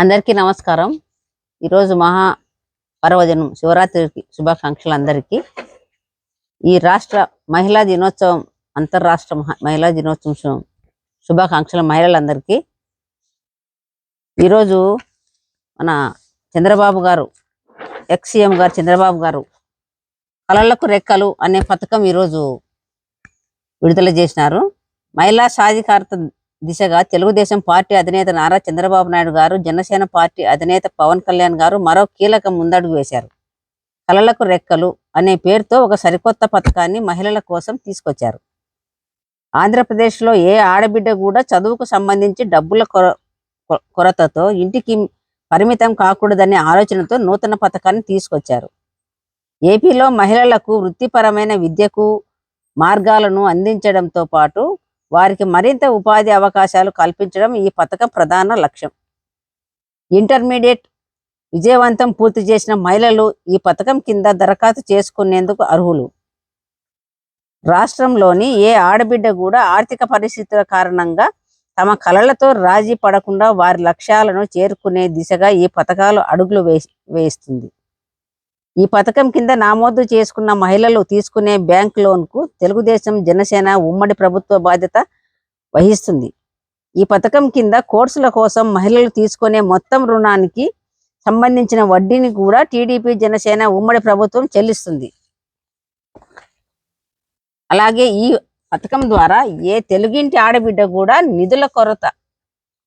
అందరికీ నమస్కారం. ఈరోజు మహా పర్వదినం శివరాత్రికి శుభాకాంక్షలు అందరికీ. ఈ రాష్ట్ర మహిళా దినోత్సవం అంతర్రాష్ట్ర మహా- మహిళా దినోత్సవం శుభాకాంక్షలు మహిళలందరికీ. ఈరోజు మన చంద్రబాబు గారు ఎక్స్సీఎం గారు చంద్రబాబు గారు కళలకు రెక్కలు అనే పథకం ఈరోజు విడుదల చేసినారు. మహిళా సాధికారత దిశగా తెలుగుదేశం పార్టీ అధినేత నారా చంద్రబాబు నాయుడు గారు జనసేన పార్టీ అధినేత పవన్ కళ్యాణ్ గారు మరో కీలక ముందడుగు వేశారు. కలలకు రెక్కలు అనే పేరుతో ఒక సరికొత్త పథకాన్ని మహిళల కోసం తీసుకొచ్చారు. ఆంధ్రప్రదేశ్లో ఏ ఆడబిడ్డ కూడా చదువుకు సంబంధించి డబ్బుల కొర కొ- కొరతతో ఇంటికి పరిమితం కాకూడదనే ఆలోచనతో నూతన పథకాన్ని తీసుకొచ్చారు. ఏపీలో మహిళలకు వృత్తిపరమైన విద్యకు మార్గాలను అందించడంతో పాటు వారికి మరింత ఉపాధి అవకాశాలు కల్పించడం ఈ పథకం ప్రధాన లక్ష్యం. ఇంటర్మీడియట్ విజయవంతం పూర్తి చేసిన మహిళలు ఈ పథకం కింద దరఖాస్తు చేసుకునేందుకు అర్హులు. రాష్ట్రంలోని ఏ ఆడబిడ్డ కూడా ఆర్థిక పరిస్థితుల కారణంగా తమ కలలతో రాజీ పడకుండా వారి లక్ష్యాలను చేరుకునే దిశగా ఈ పథకాలు అడుగులు వేస్తుంది వేయిస్తుంది. ఈ పథకం కింద నమోదు చేసుకున్న మహిళలు తీసుకునే బ్యాంక్ లోన్కు తెలుగుదేశం జనసేన ఉమ్మడి ప్రభుత్వ బాధ్యత వహిస్తుంది. ఈ పథకం కింద కోర్సుల కోసం మహిళలు తీసుకునే మొత్తం రుణానికి సంబంధించిన వడ్డీని కూడా టీడీపీ జనసేన ఉమ్మడి ప్రభుత్వం చెల్లిస్తుంది. అలాగే ఈ పథకం ద్వారా ఏ తెలుగింటి ఆడబిడ్డ కూడా నిధుల కొరత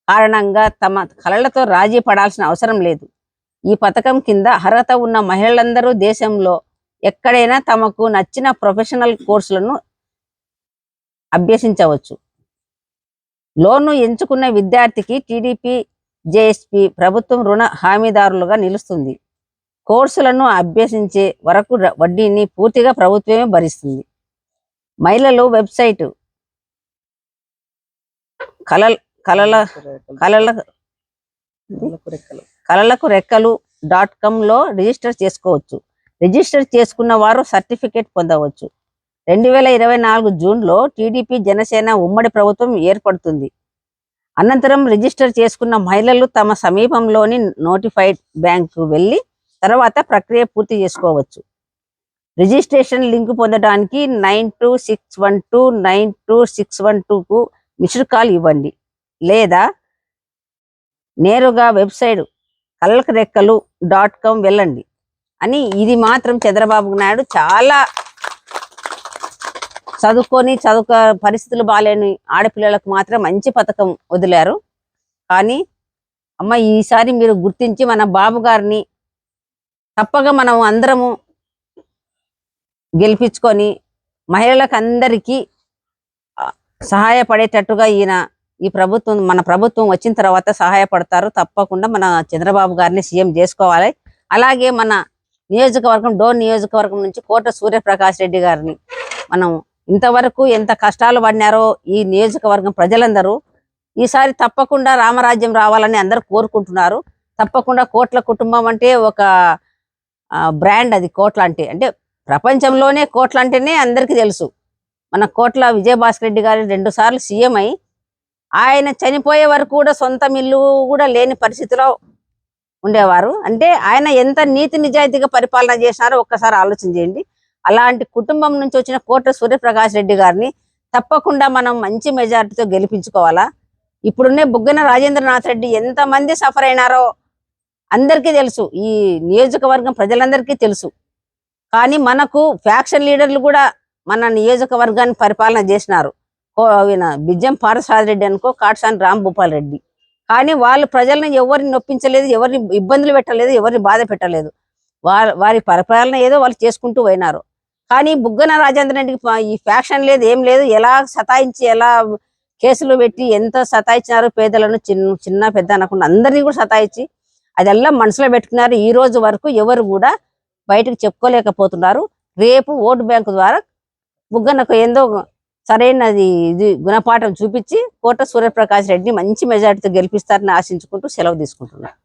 కారణంగా తమ కళలతో రాజీ పడాల్సిన అవసరం లేదు. ఈ పథకం కింద అర్హత ఉన్న మహిళలందరూ దేశంలో ఎక్కడైనా తమకు నచ్చిన ప్రొఫెషనల్ కోర్సులను అభ్యసించవచ్చు. లోను ఎంచుకున్న విద్యార్థికి టీడీపీ జేఎస్పి ప్రభుత్వం రుణ హామీదారులుగా నిలుస్తుంది. కోర్సులను అభ్యసించే వరకు వడ్డీని పూర్తిగా ప్రభుత్వమే భరిస్తుంది. మహిళలు వెబ్సైట్ కలల కలల కలల కలలకు రెక్కలు. డాట్ కంలో రిజిస్టర్ చేసుకోవచ్చు. రిజిస్టర్ చేసుకున్న వారు సర్టిఫికేట్ పొందవచ్చు. రెండు వేల ఇరవై నాలుగు జూన్లో టీడీపీ జనసేన ఉమ్మడి ప్రభుత్వం ఏర్పడుతుంది. అనంతరం రిజిస్టర్ చేసుకున్న మహిళలు తమ సమీపంలోని నోటిఫైడ్ బ్యాంకు వెళ్ళి తర్వాత ప్రక్రియ పూర్తి చేసుకోవచ్చు. రిజిస్ట్రేషన్ లింక్ పొందడానికి nine two six one two nine two six one టూకు missed call ఇవ్వండి. లేదా నేరుగా వెబ్సైట్ కళ్ళకు రెక్కలు డాట్ కామ్ వెళ్ళండి. అని ఇది మాత్రం చంద్రబాబు నాయుడు చాలా చదువుకొని చదువుక పరిస్థితులు బాగాలేని ఆడపిల్లలకు మాత్రం మంచి పథకం వదిలారు. కానీ అమ్మ ఈసారి మీరు గుర్తించి మన బాబు గారిని తప్పగా మనం అందరము గెలిపించుకొని మహిళలకు అందరికీ సహాయపడేటట్టుగా ఈయన ఈ ప్రభుత్వం మన ప్రభుత్వం వచ్చిన తర్వాత సహాయపడతారు. తప్పకుండా మన చంద్రబాబు గారిని సీఎం చేసుకోవాలి. అలాగే మన నియోజకవర్గం డోర్ నియోజకవర్గం నుంచి కోట సూర్యప్రకాష్ రెడ్డి గారిని మనం ఇంతవరకు ఎంత కష్టాలు పడినారో ఈ నియోజకవర్గం ప్రజలందరూ ఈసారి తప్పకుండా రామరాజ్యం రావాలని అందరూ కోరుకుంటున్నారు. తప్పకుండా కోట్ల కుటుంబం అంటే ఒక బ్రాండ్ అది కోట్ల అంటే అంటే ప్రపంచంలోనే కోట్ల అంటేనే అందరికీ తెలుసు. మన కోట్ల విజయభాస్కర్ రెడ్డి గారు రెండు సార్లు సీఎం అయి ఆయన చనిపోయే వరకు కూడా సొంత ఇల్లు కూడా లేని పరిస్థితిలో ఉండేవారు. అంటే ఆయన ఎంత నీతి నిజాయితీగా పరిపాలన చేసినారో ఒక్కసారి ఆలోచన చేయండి. అలాంటి కుటుంబం నుంచి వచ్చిన కోట సూర్యప్రకాష్ రెడ్డి గారిని తప్పకుండా మనం మంచి మెజారిటీతో గెలిపించుకోవాలా? ఇప్పుడున్నే బుగ్గన రాజేంద్రనాథ్ రెడ్డి ఎంత మంది సఫర్ అయినారో అందరికీ తెలుసు. ఈ నియోజకవర్గం ప్రజలందరికీ తెలుసు. కానీ మనకు ఫ్యాక్షన్ లీడర్లు కూడా మన నియోజకవర్గాన్ని పరిపాలన చేసినారు. ఈయన బిజ్జం పారసాదిరెడ్డి అనుకో కాట్సాని రాంభూపాల్ రెడ్డి. కానీ వాళ్ళు ప్రజలను ఎవరిని నొప్పించలేదు ఎవరిని ఇబ్బందులు పెట్టలేదు ఎవరిని బాధ పెట్టలేదు. వారి వారి పరిపాలన ఏదో వాళ్ళు చేసుకుంటూ పోయినారు. కానీ బుగ్గన రాజేంద్ర రెడ్డికి ఈ ఫ్యాక్షన్ లేదు ఏం లేదు ఎలా సతాయించి ఎలా కేసులు పెట్టి ఎంత సతాయించినారు పేదలను చిన్న చిన్న పెద్ద అనకుండా అందరినీ కూడా సతాయించి అదెల్లా మనసులో పెట్టుకున్నారు. ఈ రోజు వరకు ఎవరు కూడా బయటకు చెప్పుకోలేకపోతున్నారు. రేపు ఓటు బ్యాంకు ద్వారా బుగ్గనకు ఏందో సరైనది ఇది గుణపాఠం చూపించి కోట సూర్యప్రకాష్ రెడ్డిని మంచి మెజార్టీతో గెలిపిస్తారని ఆశించుకుంటూ సెలవు తీసుకుంటున్నాను.